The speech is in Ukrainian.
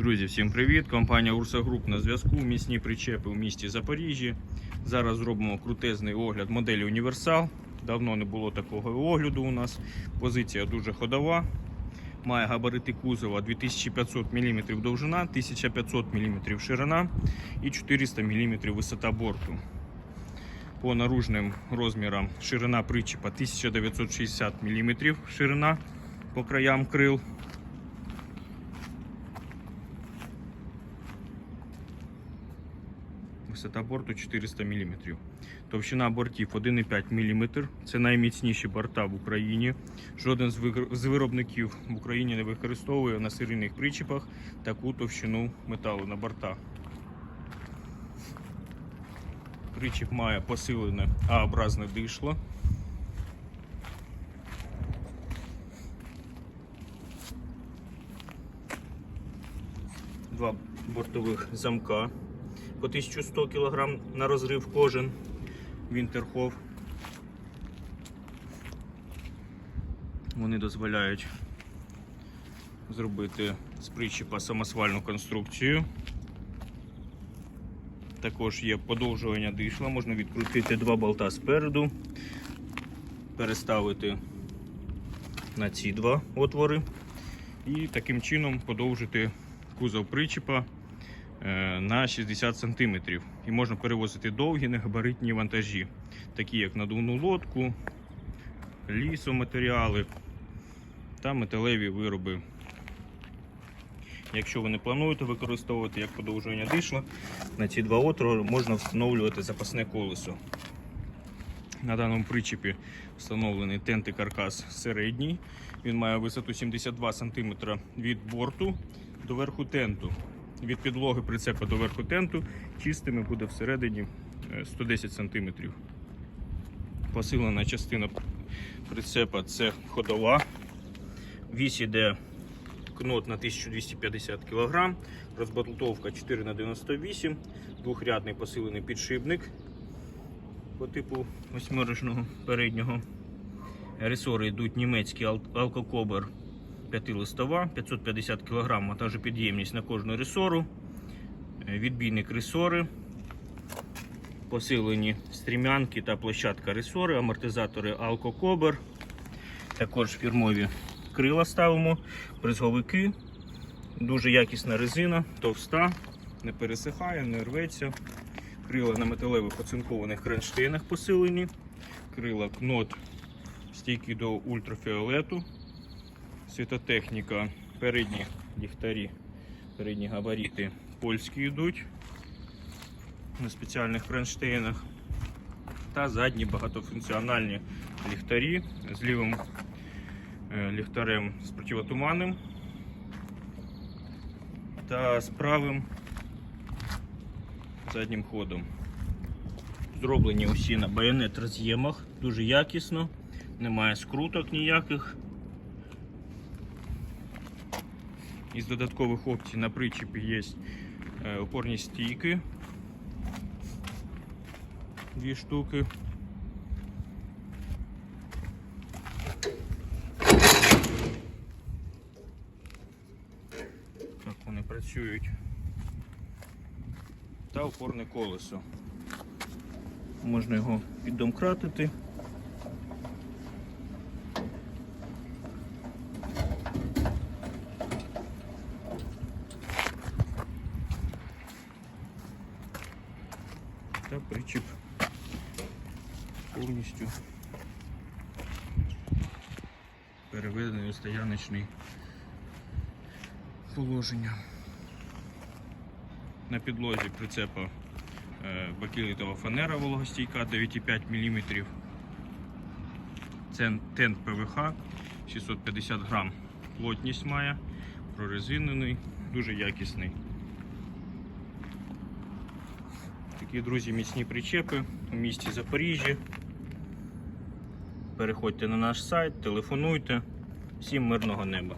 Друзі, всім привіт! Компанія Урса Груп на зв'язку. Місні причепи у місті Запоріжжі. Зараз зробимо крутезний огляд моделі Універсал. Давно не було такого огляду у нас. Позиція дуже ходова. Має габарити кузова 2500 мм довжина, 1500 мм ширина і 400 мм висота борту. По наружним розмірам ширина причепа 1960 мм ширина по краям крил. Висота борту 400 мм. Товщина бортів 1,5 мм. Це найміцніші борта в Україні. Жоден з виробників в Україні не використовує на серійних причіпах таку товщину металу на бортах. Причіп має посилене А-образне дишло. Два бортових замка по 1100 кг на розрив кожен. Вінтерхоф. Вони дозволяють зробити з причіпа самосвальну конструкцію. Також є подовжування дишла, можна відкрутити два болта спереду, переставити на ці два отвори і таким чином подовжити кузов причіпа на 60 см. І можна перевозити довгі негабаритні вантажі, такі як надувну лодку, лісоматеріали та металеві вироби. Якщо ви не плануєте використовувати як подовжування дишла, на ці два отвори можна встановлювати запасне колесо. На даному причепі встановлений тент і каркас середній. Він має висоту 72 см від борту до верху тенту. Від підлоги прицепа до верху тенту чистими буде всередині е, 110 см. Посилена частина прицепа це ходова. Вісь іде кнот на 1250 кг, розбалтовка 4х98, двохрядний посилений підшипник по типу восьмирочного переднього. Ресори йдуть німецький алкокобер 5-листова, 550 кг монтажопідємність на кожну ресору, Е, відбійник ресори, посилені стрімянки та площадка ресори, амортизатори алкокобер, також фірмові крила ставимо, бризговики, дуже якісна резина, товста, не пересихає, не рветься. Крила на металевих оцинкованих кронштейнах посилені, крила кнот стійкі до ультрафіолету, світотехніка, передні ліхтарі, передні габарити польські йдуть на спеціальних кронштейнах. Та задні багатофункціональні ліхтарі з лівим е, ліхтарем з противотуманним та з правим заднім ходом. Зроблені усі на байонет роз'ємах, дуже якісно, немає скруток ніяких. Із додаткових опцій на причепі є е, опорні стійки. Дві штуки. Так вони працюють. Та опорне колесо. Можна його піддомкратити. Та причіп повністю переведений у стояночний положення. На підлозі прицепа е, бакелітова фанера вологостійка 9,5 мм. Це тент ПВХ 650 грам. Плотність має, прорезинений, дуже якісний. Такі, друзі, міцні причепи у місті Запоріжжя. Переходьте на наш сайт, телефонуйте. Всім мирного неба.